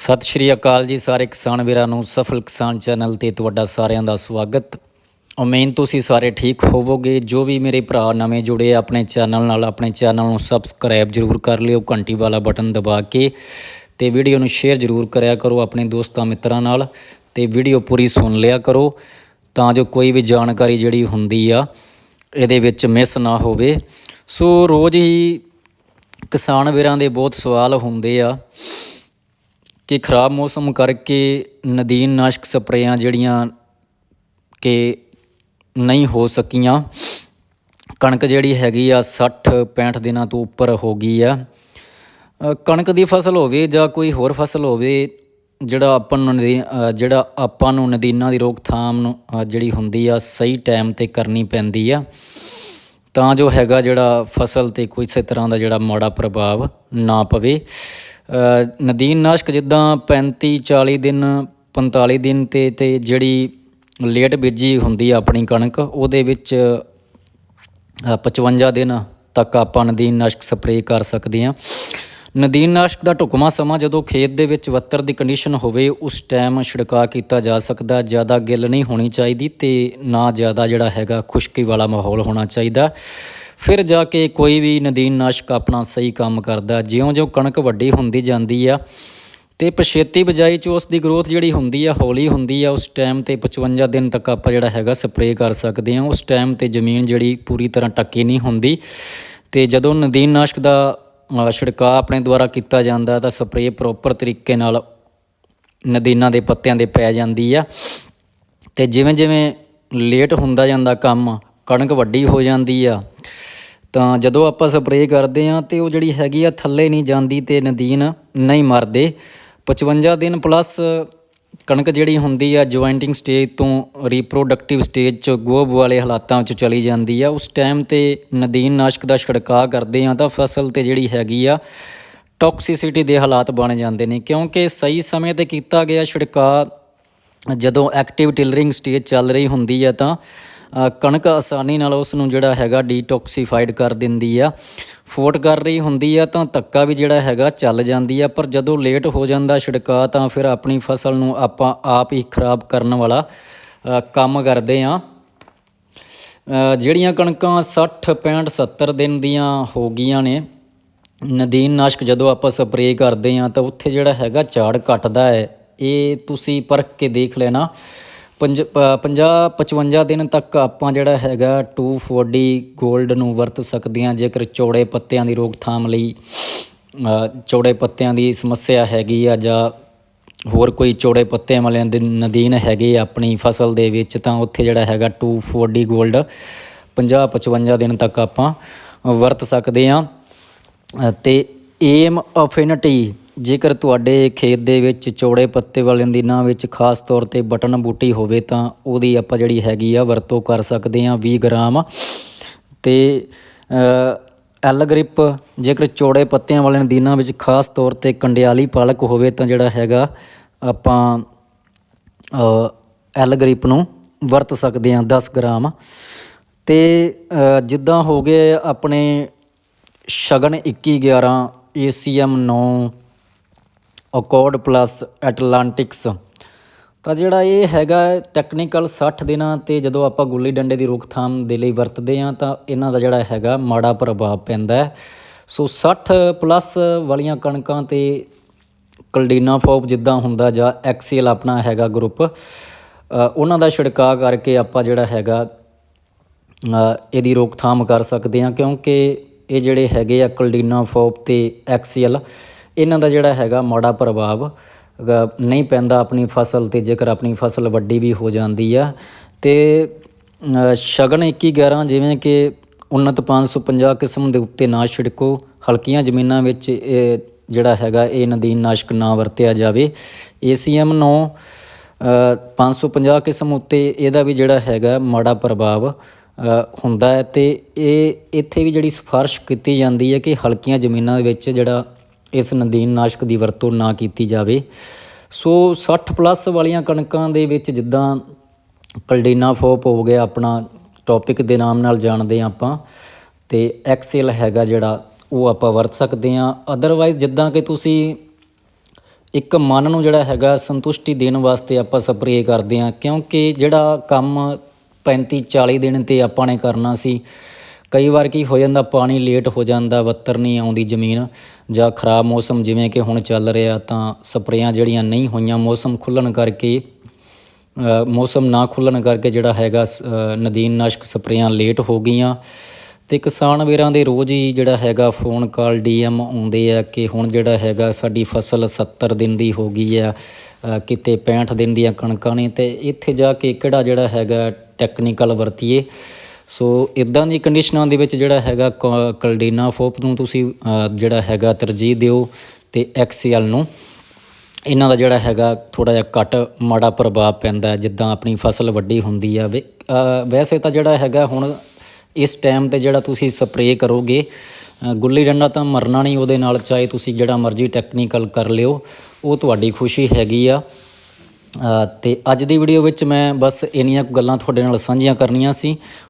ਸਤਿ ਸ਼੍ਰੀ ਅਕਾਲ ਜੀ ਸਾਰੇ ਕਿਸਾਨ ਵੀਰਾਂ ਨੂੰ, ਸਫਲ ਕਿਸਾਨ ਚੈਨਲ ਤੇ ਤੁਹਾਡਾ ਸਾਰਿਆਂ ਦਾ ਸਵਾਗਤ। ਉਮੀਦ ਤੁਸੀਂ ਸਾਰੇ ਠੀਕ ਹੋਵੋਗੇ। ਜੋ ਵੀ ਮੇਰੇ ਭਰਾ ਨਵੇਂ ਜੁੜੇ ਆਪਣੇ ਚੈਨਲ ਨਾਲ, ਆਪਣੇ ਚੈਨਲ ਨੂੰ ਸਬਸਕ੍ਰਾਈਬ ਜਰੂਰ ਕਰ ਲਿਓ, ਘੰਟੀ ਵਾਲਾ ਬਟਨ ਦਬਾ ਕੇ ਤੇ ਵੀਡੀਓ ਨੂੰ ਸ਼ੇਅਰ ਜਰੂਰ ਕਰਿਆ ਕਰੋ ਆਪਣੇ ਦੋਸਤਾਂ ਮਿੱਤਰਾਂ ਨਾਲ ਤੇ ਵੀਡੀਓ ਪੂਰੀ ਸੁਣ ਲਿਆ ਕਰੋ ਤਾਂ ਜੋ ਕੋਈ ਵੀ ਜਾਣਕਾਰੀ ਜਿਹੜੀ ਹੁੰਦੀ ਆ, ਇਹਦੇ ਵਿੱਚ ਮਿਸ ਨਾ ਹੋਵੇ। ਸੋ ਰੋਜ਼ ਹੀ ਕਿਸਾਨ ਵੀਰਾਂ ਦੇ ਬਹੁਤ ਸਵਾਲ ਹੁੰਦੇ ਆ। ਕਿ ਖਰਾਬ ਮੌਸਮ ਕਰਕੇ ਨਦੀਨ ਨਾਸ਼ਕ ਸਪਰੇਆਂ ਜਿਹੜੀਆਂ ਕਿ ਨਹੀਂ ਹੋ ਸਕੀਆਂ। ਕਣਕ ਜਿਹੜੀ ਹੈਗੀ ਆ 60 65 ਦਿਨਾਂ ਤੋਂ ਉੱਪਰ ਹੋ ਗਈ ਆ। ਕਣਕ ਦੀ ਫਸਲ ਹੋਵੇ ਜਾਂ ਕੋਈ ਹੋਰ ਫਸਲ ਹੋਵੇ, ਜਿਹੜਾ ਆਪਾਂ ਨੂੰ ਨਦੀ- ਜਿਹੜਾ ਆਪਾਂ ਨੂੰ ਨਦੀਨਾਂ ਦੀ ਰੋਕਥਾਮ ਨੂੰ ਜਿਹੜੀ ਹੁੰਦੀ ਆ, ਸਹੀ ਟਾਈਮ ਤੇ ਕਰਨੀ ਪੈਂਦੀ ਆ, ਤਾਂ ਜੋ ਹੈਗਾ ਜਿਹੜਾ ਫਸਲ ਤੇ ਕੋਈ ਕਿਸੇ ਤਰ੍ਹਾਂ ਦਾ ਜਿਹੜਾ ਮਾੜਾ ਪ੍ਰਭਾਵ ਨਾ ਪਵੇ। ਨਦੀਨ ਨਾਸ਼ਕ ਜਿੱਦਾਂ 35 40 ਦਿਨ 45 ਦਿਨ ਤੇ ਤੇ ਜਿਹੜੀ ਲੇਟ ਬੀਜੀ ਹੁੰਦੀ ਆ ਆਪਣੀ ਕਣਕ ਉਹਦੇ ਵਿੱਚ ਅ, 55 ਦਿਨ ਤੱਕ ਆਪਾਂ ਨਦੀਨ ਨਾਸ਼ਕ ਸਪਰੇਅ ਕਰ ਸਕਦੇ ਹਾਂ। ਨਦੀਨ ਨਾਸ਼ਕ ਦਾ ਢੁਕਮਾ ਸਮਾਂ ਜਦੋਂ ਖੇਤ ਦੇ ਵਿੱਚ ਵੱਤਰ ਦੀ ਕੰਡੀਸ਼ਨ ਹੋਵੇ ਉਸ ਟਾਈਮ ਛਿੜਕਾਅ ਕੀਤਾ ਜਾ ਸਕਦਾ ਜ਼ਿਆਦਾ ਗਿੱਲ ਨਹੀਂ ਹੋਣੀ ਚਾਹੀਦੀ ਤੇ ਨਾ ਜ਼ਿਆਦਾ ਜਿਹੜਾ ਹੈਗਾ ਖੁਸ਼ਕੀ ਵਾਲਾ ਮਾਹੌਲ ਹੋਣਾ ਚਾਹੀਦਾ। ਫਿਰ ਜਾ ਕੇ ਕੋਈ ਵੀ ਨਦੀਨ ਨਾਸ਼ਕ ਆਪਣਾ ਸਹੀ ਕੰਮ ਕਰਦਾ ਜਿਉਂ-ਜਿਉਂ ਕਣਕ ਵੱਡੀ ਹੁੰਦੀ ਜਾਂਦੀ ਆ ਤੇ ਪਛੇਤੀ ਬਜਾਈ ਚ ਉਸ ਦੀ ਗਰੋਥ ਜਿਹੜੀ ਹੁੰਦੀ ਆ ਹੌਲੀ ਹੁੰਦੀ ਆ ਉਸ ਟਾਈਮ ਤੇ 55 ਦਿਨ ਤੱਕ ਆਪਾਂ ਜਿਹੜਾ ਹੈਗਾ ਸਪਰੇਅ ਕਰ ਸਕਦੇ ਹਾਂ। ਉਸ ਟਾਈਮ ਤੇ ਜ਼ਮੀਨ ਜਿਹੜੀ ਪੂਰੀ ਤਰ੍ਹਾਂ ਟੱਕੀ ਨਹੀਂ ਹੁੰਦੀ ਤੇ ਜਦੋਂ ਨਦੀਨ ਨਾਸ਼ਕ ਦਾ ਅ, ਛਿੜਕਾਅ ਆਪਣੇ ਦੁਆਰਾ ਕੀਤਾ ਜਾਂਦਾ ਤਾਂ ਸਪਰੇਅ ਪ੍ਰੋਪਰ ਤਰੀਕੇ ਨਾਲ ਨਦੀਨਾਂ ਦੇ ਪੱਤਿਆਂ ਦੇ ਪੈ ਜਾਂਦੀ ਆ। ਤੇ ਜਿਵੇਂ ਜਿਵੇਂ ਲੇਟ ਹੁੰਦਾ ਜਾਂਦਾ ਕੰਮ ਕਣਕ ਵੱਡੀ ਹੋ ਜਾਂਦੀ ਆ ਤਾਂ ਜਦੋਂ ਆਪਾਂ ਸਪਰੇਅ ਕਰਦੇ ਆ ਤੇ ਉਹ ਜਿਹੜੀ ਹੈਗੀ ਆ ਥੱਲੇ ਨਹੀਂ ਜਾਂਦੀ ਤੇ ਨਦੀਨ ਨਹੀਂ ਮਰਦੇ। 55 ਦਿਨ ਪਲੱਸ ਕਣਕ ਜਿਹੜੀ ਹੁੰਦੀ ਆ ਜੁਆਇੰਟਿੰਗ ਸਟੇਜ ਤੋਂ ਰੀਪਰੋਡਕਟਿਵ ਸਟੇਜ ਚ ਗੋਬ ਵਾਲੇ ਹਾਲਾਤਾਂ ਵਿੱਚ ਚਲੀ ਜਾਂਦੀ ਆ। ਉਸ ਟਾਈਮ ਤੇ ਨਦੀਨ ਨਾਸ਼ਕ ਦਾ ਛਿੜਕਾਅ ਕਰਦੇ ਆ ਤਾਂ ਫਸਲ ਤੇ ਜਿਹੜੀ ਹੈਗੀ ਆ ਟੌਕਸਿਸਿਟੀ ਦੇ ਹਾਲਾਤ ਬਣ ਜਾਂਦੇ ਨੇ। ਕਿਉਂਕਿ ਸਹੀ ਸਮੇਂ ਤੇ ਕੀਤਾ ਗਿਆ ਛਿੜਕਾਅ ਜਦੋਂ ਐਕਟਿਵ ਟਿਲਰਿੰਗ ਸਟੇਜ ਚੱਲ ਰਹੀ ਹੁੰਦੀ ਆ ਤਾਂ ਕਣਕ ਆਸਾਨੀ ਨਾਲ ਉਸ ਨੂੰ ਜਿਹੜਾ ਹੈਗਾ ਡੀਟੌਕਸੀਫਾਈਡ ਕਰ ਦਿੰਦੀ ਆ। ਫੋਟ ਕਰ ਰਹੀ ਹੁੰਦੀ ਆ ਤਾਂ ਧੱਕਾ ਵੀ ਜਿਹੜਾ ਹੈਗਾ ਚੱਲ ਜਾਂਦੀ ਆ, ਪਰ ਜਦੋਂ ਲੇਟ ਹੋ ਜਾਂਦਾ ਛਿੜਕਾ ਤਾਂ ਫਿਰ ਆਪਣੀ ਫਸਲ ਨੂੰ ਆਪਾਂ ਆਪ ਹੀ ਖਰਾਬ ਕਰਨ ਵਾਲਾ ਕੰਮ ਕਰਦੇ ਆ। ਜਿਹੜੀਆਂ ਕਣਕਾਂ 60 65 70 ਦਿਨ ਦੀਆਂ ਹੋ ਗਈਆਂ ਨੇ, ਨਦੀਨ ਨਾਸ਼ਕ ਜਦੋਂ ਆਪਾਂ ਸਪਰੇਅ ਕਰਦੇ ਆ ਤਾਂ ਉੱਥੇ ਜਿਹੜਾ ਹੈਗਾ ਝਾੜ ਘਟਦਾ ਹੈ। ਇਹ ਤੁਸੀਂ ਪਰਖ ਕੇ ਦੇਖ ਲੈਣਾ। 50 55 ਦਿਨ ਤੱਕ ਆਪਾਂ ਜਿਹੜਾ ਹੈਗਾ 240 골ਡ ਨੂੰ ਵਰਤ ਸਕਦੇ ਹਾਂ ਜੇਕਰ ਚੌੜੇ ਪੱਤਿਆਂ ਦੀ ਰੋਕਥਾਮ ਲਈ ਚੌੜੇ ਪੱਤਿਆਂ ਦੀ ਸਮੱਸਿਆ ਹੈਗੀ ਆ ਜਾਂ ਹੋਰ ਕੋਈ ਚੌੜੇ ਪੱਤਿਆਂ ਵਾਲਿਆਂ ਦੇ ਨਦੀਨ ਹੈਗੇ ਆਪਣੀ ਫਸਲ ਦੇ ਵਿੱਚ ਤਾਂ ਉੱਥੇ ਜਿਹੜਾ ਹੈਗਾ 240 골ਡ 50 55 ਦਿਨ ਤੱਕ ਆਪਾਂ ਵਰਤ ਸਕਦੇ ਹਾਂ ਅ, ਤੇ ਏਮ ਅਫਿਨਿਟੀ ਜੇਕਰ ਤੁਹਾਡੇ ਖੇਤ ਦੇ ਵਿੱਚ ਚੌੜੇ ਪੱਤੇ ਵਾਲੇ ਦਿਨਾਂ ਵਿੱਚ ਖਾਸ ਤੌਰ ਤੇ ਬਟਨ ਬੂਟੀ ਹੋਵੇ ਤਾਂ ਉਹਦੀ ਆਪਾਂ ਜਿਹੜੀ ਹੈਗੀ ਆ ਵਰਤੋਂ ਕਰ ਸਕਦੇ ਹਾਂ 20 ਗ੍ਰਾਮ। ਤੇ ਐਲ ਗ੍ਰਿਪ ਜੇਕਰ ਚੌੜੇ ਪੱਤਿਆਂ ਵਾਲੇ ਦਿਨਾਂ ਵਿੱਚ ਖਾਸ ਤੌਰ ਤੇ ਕੰਡਿਆਲੀ ਪਾਲਕ ਹੋਵੇ ਤਾਂ ਜਿਹੜਾ ਹੈਗਾ ਆਪਾਂ ਐਲ ਗ੍ਰਿਪ ਨੂੰ ਵਰਤ ਸਕਦੇ ਹਾਂ 10 ਗ੍ਰਾਮ। ਤੇ ਜਿੱਦਾਂ ਹੋ ਗਏ ਆਪਣੇ ਸ਼ਗਨ 21 11 ਏਸੀਐਮ 9 ਅਕੋਰਡ ਪਲੱਸ ਐਟਲਾਂਟਿਕਸ ਤਾਂ ਜਿਹੜਾ ਇਹ ਹੈਗਾ ਟੈਕਨੀਕਲ 60 ਦਿਨਾਂ ਤੇ ਜਦੋਂ ਆਪਾਂ ਗੁੱਲੀ ਡੰਡੇ ਦੀ ਰੋਕਥਾਮ ਦੇ ਲਈ ਵਰਤਦੇ ਹਾਂ, ਤਾਂ ਇਹਨਾਂ ਦਾ ਜਿਹੜਾ ਹੈਗਾ ਮਾੜਾ ਪ੍ਰਭਾਵ ਪੈਂਦਾ ਸੋ 60 ਪਲੱਸ ਵਾਲੀਆਂ ਕਣਕਾਂ ਤੇ ਕਲਡੀਨਾ ਫੋਪ ਜਿੱਦਾਂ ਹੁੰਦਾ ਜਾਂ ਐਕਸੀਐਲ ਆਪਣਾ ਹੈਗਾ ਗਰੁੱਪ ਉਹਨਾਂ ਦਾ ਛਿੜਕਾਅ ਕਰਕੇ ਆਪਾਂ ਜਿਹੜਾ ਹੈਗਾ ਇਹਦੀ ਰੋਕਥਾਮ ਕਰ ਸਕਦੇ ਹਾਂ, ਕਿਉਂਕਿ ਇਹ ਜਿਹੜੇ ਹੈਗੇ ਆ ਕਲਡੀਨਾ ਫੋਪ ਤੇ ਐਕਸੀਐਲ ਇਹਨਾਂ ਦਾ ਜਿਹੜਾ ਹੈਗਾ ਮਾੜਾ ਪ੍ਰਭਾਵ ਨਹੀਂ ਪੈਂਦਾ ਆਪਣੀ ਫਸਲ ਤੇ ਜੇਕਰ ਆਪਣੀ ਫਸਲ ਵੱਡੀ ਵੀ ਹੋ ਜਾਂਦੀ ਆ। ਤੇ ਸ਼ਗਨ 21 11 ਜਿਵੇਂ ਕਿ ਉન્નਤ 550 ਕਿਸਮ ਦੇ ਉੱਤੇ ਨਾ ਛਿੜਕੋ, ਹਲਕੀਆਂ ਜ਼ਮੀਨਾਂ ਵਿੱਚ ਇਹ ਜਿਹੜਾ ਹੈਗਾ ਇਹ ਨਦੀਨ ਨਾਸ਼ਕ ਨਾ ਵਰਤਿਆ ਜਾਵੇ। ਏਸੀਐਮ 9 550 ਕਿਸਮ ਉੱਤੇ ਇਹਦਾ ਵੀ ਜਿਹੜਾ ਹੈਗਾ ਮਾੜਾ ਪ੍ਰਭਾਵ ਹੁੰਦਾ ਹੈ। ਤੇ ਇਹ, ਇੱਥੇ ਵੀ ਜਿਹੜੀ ਸਿਫਾਰਿਸ਼ ਕੀਤੀ ਜਾਂਦੀ ਹੈ ਕਿ ਹਲਕੀਆਂ ਜ਼ਮੀਨਾਂ ਦੇ ਵਿੱਚ ਜਿਹੜਾ ਇਸ ਨਦੀਨ ਨਾਸ਼ਕ ਦੀ ਵਰਤੋਂ ਨਾ ਕੀਤੀ ਜਾਵੇ। ਸੋ 60 ਪਲੱਸ ਵਾਲੀਆਂ ਕਣਕਾਂ ਦੇ ਵਿੱਚ ਜਿੱਦਾਂ ਕਲਡੀਨਾ ਫੋਪ ਹੋ ਗਿਆ, ਆਪਣਾ ਟੌਪਿਕ ਦੇ ਨਾਮ ਨਾਲ ਜਾਣਦੇ ਹਾਂ ਆਪਾਂ। ਤੇ ਐਕਸਲ ਹੈਗਾ ਜਿਹੜਾ, ਉਹ ਆਪਾਂ ਵਰਤ ਸਕਦੇ ਹਾਂ। ਅਦਰਵਾਈਜ਼ ਜਿੱਦਾਂ ਕਿ ਤੁਸੀਂ ਇੱਕ ਮਨ ਨੂੰ ਜਿਹੜਾ ਹੈਗਾ ਸੰਤੁਸ਼ਟੀ ਦੇਣ ਵਾਸਤੇ ਆਪਾਂ ਸਪਰੇਅ ਕਰਦੇ ਹਾਂ, ਕਿਉਂਕਿ ਜਿਹੜਾ ਕੰਮ 35 40 ਦਿਨ ਤੇ ਆਪਾਂ ਨੇ ਕਰਨਾ ਸੀ ਕਈ ਵਾਰ ਕੀ ਹੋ ਜਾਂਦਾ ਪਾਣੀ ਲੇਟ ਹੋ ਜਾਂਦਾ ਵੱਤਰ ਨਹੀਂ ਆਉਂਦੀ ਜ਼ਮੀਨ ਜਾਂ ਖਰਾਬ ਮੌਸਮ ਜਿਵੇਂ ਕਿ ਹੁਣ ਚੱਲ ਰਿਹਾ ਤਾਂ ਸਪਰੇਆਂ ਜਿਹੜੀਆਂ ਨਹੀਂ ਹੋਈਆਂ ਮੌਸਮ ਖੁੱਲਣ ਕਰਕੇ ਮੌਸਮ ਨਾ ਖੁੱਲਣ ਕਰਕੇ ਜਿਹੜਾ ਹੈਗਾ ਸ- ਅ, ਨਦੀਨਨਾਸ਼ਕ ਸਪਰੇਆਂ ਲੇਟ ਹੋ ਗਈਆਂ। ਤੇ ਕਿਸਾਨ ਵੀਰਾਂ ਦੇ ਰੋਜ਼ ਹੀ ਜਿਹੜਾ ਹੈਗਾ ਫੋਨ ਕਾਲ ਡੀਐਮ ਆਉਂਦੇ ਆ ਕਿ ਹੁਣ ਜਿਹੜਾ ਹੈਗਾ ਸਾਡੀ ਫਸਲ 70 ਦਿਨ ਦੀ ਹੋ ਗਈ ਆ ਕਿਤੇ 65 ਦਿਨ ਦੀਆਂ ਕਣਕਾਂ ਨੇ ਤੇ ਇੱਥੇ ਜਾ ਕੇ ਕਿਹੜਾ ਜਿਹੜਾ ਹੈਗਾ ਟੈਕਨੀਕਲ ਵਰਤੀਏ। ਸੋ ਇਦਾਂ ਦੀ ਕੰਡੀਸ਼ਨਾਂ ਦੇ ਵਿੱਚ ਜਿਹੜਾ ਹੈਗਾ ਕ- ਕਲਡੀਨਾ ਫੋਪ ਨੂੰ ਤੁਸੀਂ ਜਿਹੜਾ ਹੈਗਾ ਤਰਜੀਹ ਦਿਓ ਤੇ ਐਕਸੀਐਲ ਨੂੰ। ਇਹਨਾਂ ਦਾ ਜਿਹੜਾ ਹੈਗਾ ਥੋੜਾ ਜਿਹਾ ਘੱਟ ਮਾੜਾ ਪ੍ਰਭਾਵ ਪੈਂਦਾ ਜਿੱਦਾਂ ਆਪਣੀ ਫਸਲ ਵੱਡੀ ਹੁੰਦੀ ਆ। ਵੇ- ਵੈਸੇ ਤਾਂ ਜਿਹੜਾ ਹੈਗਾ ਹੁਣ ਇਸ ਟਾਈਮ ਤੇ ਜਿਹੜਾ ਤੁਸੀਂ ਸਪਰੇਅ ਕਰੋਗੇ ਗੁੱਲੀ ਡੰਡਾ ਤਾਂ ਮਰਨਾ ਨਹੀਂ ਉਹਦੇ ਨਾਲ ਚਾਹੇ ਤੁਸੀਂ ਜਿਹੜਾ ਮਰਜ਼ੀ ਟੈਕਨੀਕਲ ਕਰ ਲਿਓ ਉਹ ਤੁਹਾਡੀ ਖੁਸ਼ੀ ਹੈਗੀ ਆ। ਅ, ਤੇ ਅੱਜ ਦੀ ਵੀਡੀਓ ਵਿੱਚ ਮੈਂ ਬਸ ਇੰਨੀਆਂ ਗੱਲਾਂ ਤੁਹਾਡੇ ਨਾਲ ਸਾਂਝੀਆਂ ਕਰਨੀਆਂ ਸੀ।